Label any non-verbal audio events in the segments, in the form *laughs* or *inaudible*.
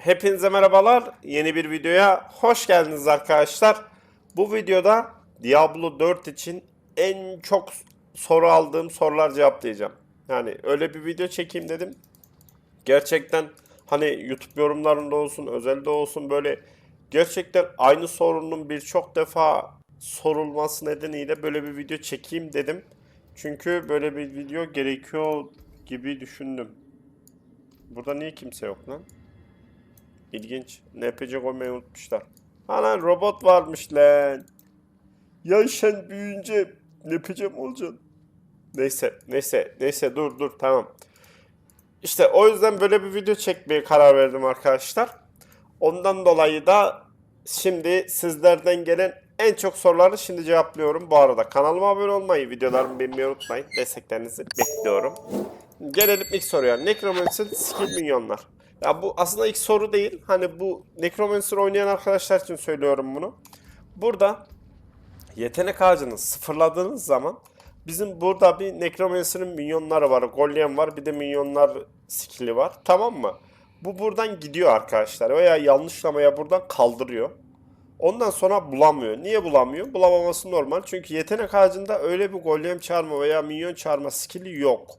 Hepinize merhabalar. Yeni bir videoya hoş geldiniz arkadaşlar. Bu videoda Diablo 4 için en çok soru aldığım sorular cevaplayacağım. Yani öyle bir video çekeyim dedim. Gerçekten hani YouTube yorumlarında olsun, özelde olsun böyle gerçekten aynı sorunun birçok defa sorulması nedeniyle böyle bir video çekeyim dedim. Çünkü böyle bir video gerekiyor gibi düşündüm. Burada niye kimse yok lan? İlginç. NPC koymayı unutmuşlar. Ana robot varmış lan. Ya sen büyüyünce NPC mi olacaksın? Neyse, neyse, neyse dur dur tamam. İşte o yüzden böyle bir video çekmeye karar verdim arkadaşlar. Ondan dolayı da şimdi sizlerden gelen en çok soruları şimdi cevaplıyorum. Bu arada kanalıma abone olmayı, videolarımı beğenmeyi unutmayın. Desteklerinizi bekliyorum. Gelelim ilk soruya. Necromancer skill milyonlar. Ya bu aslında ilk soru değil. Hani bu Necromancer oynayan arkadaşlar için söylüyorum bunu. Burada yetenek ağacını sıfırladığınız zaman bizim burada bir Necromancer'ın minyonları var. Golem var. Bir de minyonlar skill'i var. Tamam mı? Bu buradan gidiyor arkadaşlar. Veya yanlışlamaya buradan kaldırıyor. Ondan sonra bulamıyor. Niye bulamıyor? Bulamaması normal. Çünkü yetenek ağacında öyle bir golem çağırma veya minyon çağırma skill'i yok.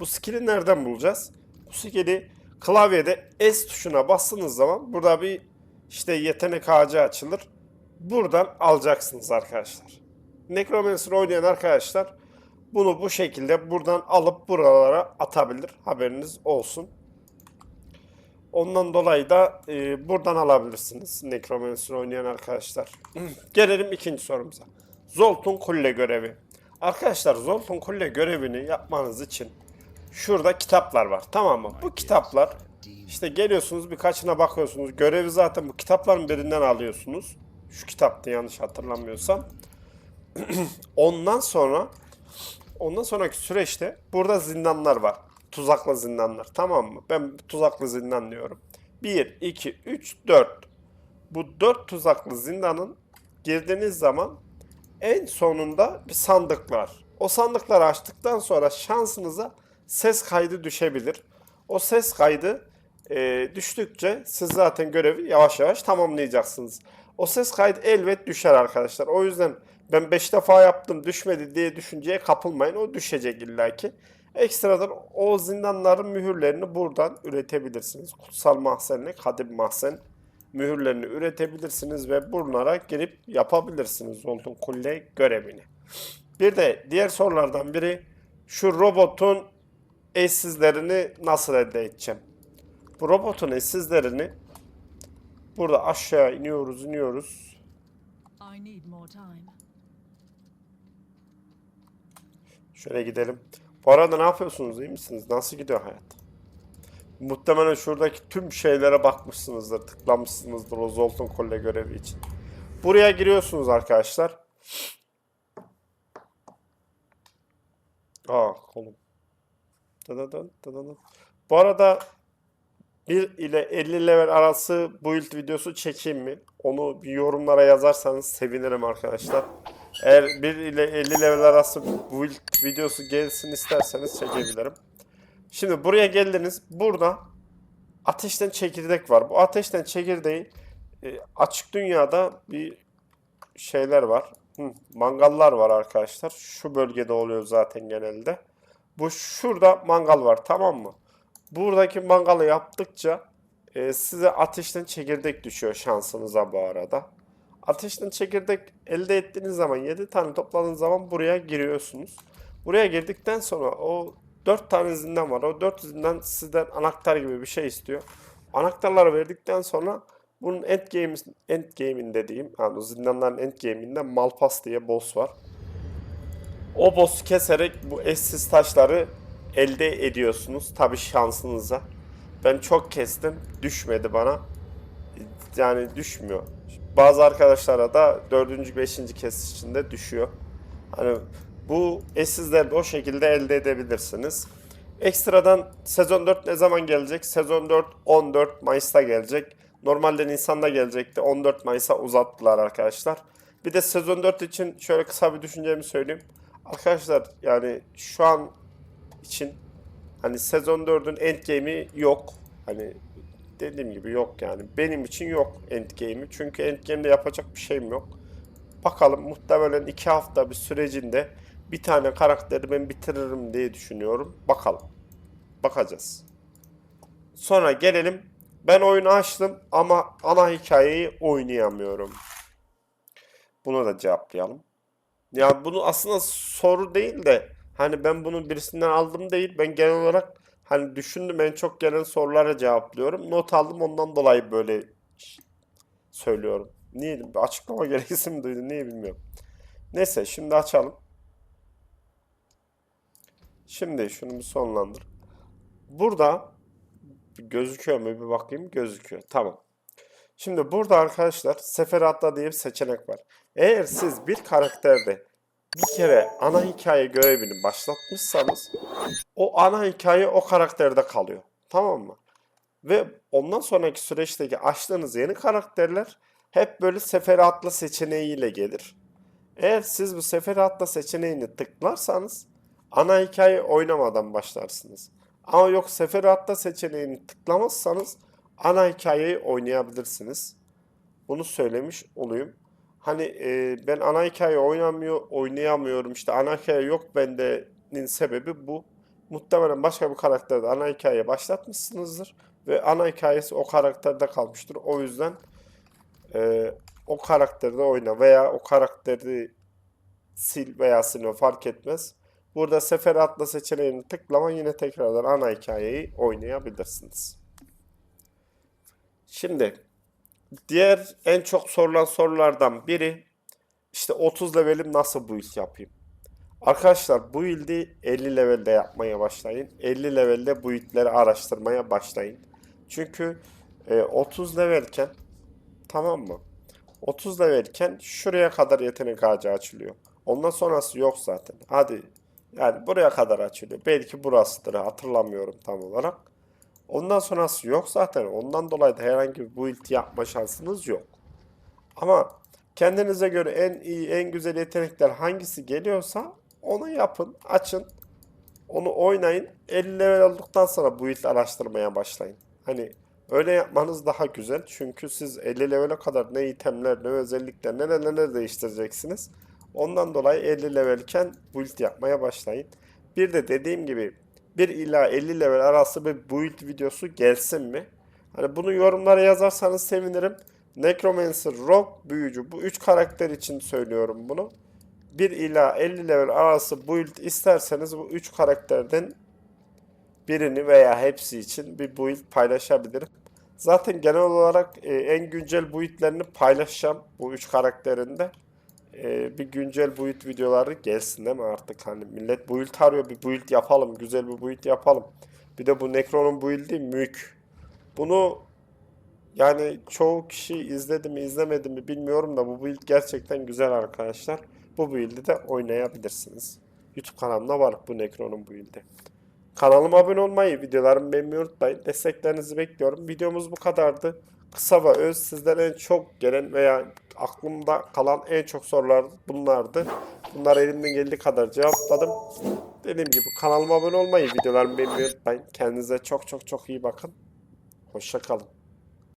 Bu skill'i nereden bulacağız? Bu skill'i klavyede S tuşuna bastığınız zaman burada bir işte yetenek ağacı açılır. Buradan alacaksınız arkadaşlar. Necromancer oynayan arkadaşlar bunu bu şekilde buradan alıp buralara atabilir. Haberiniz olsun. Ondan dolayı da e, buradan alabilirsiniz Necromancer oynayan arkadaşlar. *clears throat* Gelelim ikinci sorumuza. Zoltun Kulle görevi. Arkadaşlar Zoltun Kulle görevini yapmanız için şurada kitaplar var. Tamam mı? Bu kitaplar işte geliyorsunuz birkaçına bakıyorsunuz. Görevi zaten bu kitapların birinden alıyorsunuz. Şu kitaptı yanlış hatırlamıyorsam. *clears throat* Ondan sonra ondan sonraki süreçte burada zindanlar var. Tuzaklı zindanlar. Tamam mı? Ben tuzaklı zindan diyorum. 1, 2, 3, 4. Bu 4 tuzaklı zindanın girdiğiniz zaman en sonunda bir sandık var. O sandıkları açtıktan sonra şansınıza ses kaydı düşebilir. O ses kaydı e, düştükçe siz zaten görevi yavaş yavaş tamamlayacaksınız. O ses kaydı elbet düşer arkadaşlar. O yüzden ben 5 defa yaptım düşmedi diye düşünceye kapılmayın. O düşecek illaki. Ekstradan o zindanların mühürlerini buradan üretebilirsiniz. Kutsal mahzenle kadim mahzen mühürlerini üretebilirsiniz ve bunlara girip yapabilirsiniz Zoltun Kulle görevini. Bir de diğer sorulardan biri şu robotun eşsizlerini nasıl elde edeceğim? Bu robotun eşsizlerini burada aşağı iniyoruz iniyoruz. Şöyle gidelim. Bu arada ne yapıyorsunuz? iyi misiniz? Nasıl gidiyor hayat? Muhtemelen şuradaki tüm şeylere bakmışsınızdır. Tıklamışsınızdır o Zoltun Kolle görevi için. Buraya giriyorsunuz arkadaşlar. Aa kolum. Bu arada 1 ile 50 level arası build videosu çekeyim mi? Onu bir yorumlara yazarsanız sevinirim arkadaşlar. Eğer 1 ile 50 level arası build videosu gelsin isterseniz çekebilirim. Şimdi buraya geldiniz. Burada ateşten çekirdek var. Bu ateşten çekirdeği e, açık dünyada bir şeyler var. Hı, mangallar var arkadaşlar. Şu bölgede oluyor zaten genelde. Bu şurada mangal var tamam mı? Buradaki mangalı yaptıkça e, size ateşten çekirdek düşüyor şansınıza bu arada. Ateşten çekirdek elde ettiğiniz zaman 7 tane topladığınız zaman buraya giriyorsunuz. Buraya girdikten sonra o 4 tane zindan var. O 4 zindan sizden anahtar gibi bir şey istiyor. Anahtarları verdikten sonra bunun end game end game'in dediğim yani zindanların end game'inde Malpas diye boss var. O boss'u keserek bu eşsiz taşları elde ediyorsunuz. Tabi şansınıza. Ben çok kestim. Düşmedi bana. Yani düşmüyor. Bazı arkadaşlara da 4. 5. kesişinde düşüyor. Hani bu eşsizleri de o şekilde elde edebilirsiniz. Ekstradan sezon 4 ne zaman gelecek? Sezon 4 14 Mayıs'ta gelecek. Normalde Nisan'da gelecekti. 14 Mayıs'a uzattılar arkadaşlar. Bir de sezon 4 için şöyle kısa bir düşüncemi söyleyeyim. Arkadaşlar yani şu an için hani sezon 4'ün endgame'i yok. Hani dediğim gibi yok yani. Benim için yok endgame'i. Çünkü endgame'de yapacak bir şeyim yok. Bakalım muhtemelen iki hafta bir sürecinde bir tane karakteri ben bitiririm diye düşünüyorum. Bakalım. Bakacağız. Sonra gelelim. Ben oyunu açtım ama ana hikayeyi oynayamıyorum. Bunu da cevaplayalım. Ya bunu aslında soru değil de hani ben bunu birisinden aldım değil. Ben genel olarak hani düşündüm en çok gelen sorulara cevaplıyorum. Not aldım ondan dolayı böyle söylüyorum. Niye? Açıklama *laughs* gereksin duydu. Niye bilmiyorum. Neyse şimdi açalım. Şimdi şunu bir sonlandır. Burada gözüküyor mu bir bakayım. Gözüküyor. Tamam. Şimdi burada arkadaşlar sefer atla diye bir seçenek var. Eğer siz bir karakterde bir kere ana hikaye görevini başlatmışsanız o ana hikaye o karakterde kalıyor. Tamam mı? Ve ondan sonraki süreçteki açtığınız yeni karakterler hep böyle seferi atla seçeneğiyle gelir. Eğer siz bu seferi atla seçeneğini tıklarsanız ana hikaye oynamadan başlarsınız. Ama yok seferi atla seçeneğini tıklamazsanız ana hikayeyi oynayabilirsiniz. Bunu söylemiş olayım. Hani e, ben ana hikaye oynamıyor, oynayamıyorum işte ana hikaye yok bende'nin sebebi bu. Muhtemelen başka bir karakterde ana hikaye başlatmışsınızdır ve ana hikayesi o karakterde kalmıştır. O yüzden e, o karakterde oyna veya o karakteri sil veya silme fark etmez. Burada sefer atla seçeneğini tıklama yine tekrardan ana hikayeyi oynayabilirsiniz. Şimdi diğer en çok sorulan sorulardan biri işte 30 levelim nasıl build yapayım? Arkadaşlar bu build'i 50 levelde yapmaya başlayın. 50 levelde build'leri araştırmaya başlayın. Çünkü e, 30 levelken tamam mı? 30 levelken şuraya kadar yetenek ağacı açılıyor. Ondan sonrası yok zaten. Hadi yani buraya kadar açılıyor. Belki burasıdır hatırlamıyorum tam olarak. Ondan sonrası yok zaten. Ondan dolayı da herhangi bir build yapma şansınız yok. Ama kendinize göre en iyi, en güzel yetenekler hangisi geliyorsa onu yapın, açın. Onu oynayın. 50 level olduktan sonra build araştırmaya başlayın. Hani öyle yapmanız daha güzel. Çünkü siz 50 levele kadar ne itemler, ne özellikler, neler neler değiştireceksiniz. Ondan dolayı 50 levelken build yapmaya başlayın. Bir de dediğim gibi 1 ila 50 level arası bir build videosu gelsin mi? Hani bunu yorumlara yazarsanız sevinirim. Necromancer, Rogue, Büyücü bu 3 karakter için söylüyorum bunu. 1 ila 50 level arası build isterseniz bu 3 karakterden birini veya hepsi için bir build paylaşabilirim. Zaten genel olarak e, en güncel build'lerini paylaşacağım bu 3 karakterinde. E, bir güncel build videoları gelsin değil mi artık hani millet build arıyor bir build yapalım güzel bir build yapalım. Bir de bu Necron'un build'i mük. Bunu yani çoğu kişi izledi mi izlemedi mi bilmiyorum da bu build gerçekten güzel arkadaşlar. Bu build'i de oynayabilirsiniz. YouTube kanalımda var bu Necron'un build'i. Kanalıma abone olmayı, videolarımı beğenmeyi unutmayın. Desteklerinizi bekliyorum. Videomuz bu kadardı. Kısa ve öz sizden en çok gelen veya aklımda kalan en çok sorular bunlardı. Bunları elimden geldiği kadar cevapladım. Dediğim gibi kanalıma abone olmayı, videolarımı beğenmeyi unutmayın. Kendinize çok çok çok iyi bakın. Hoşça kalın.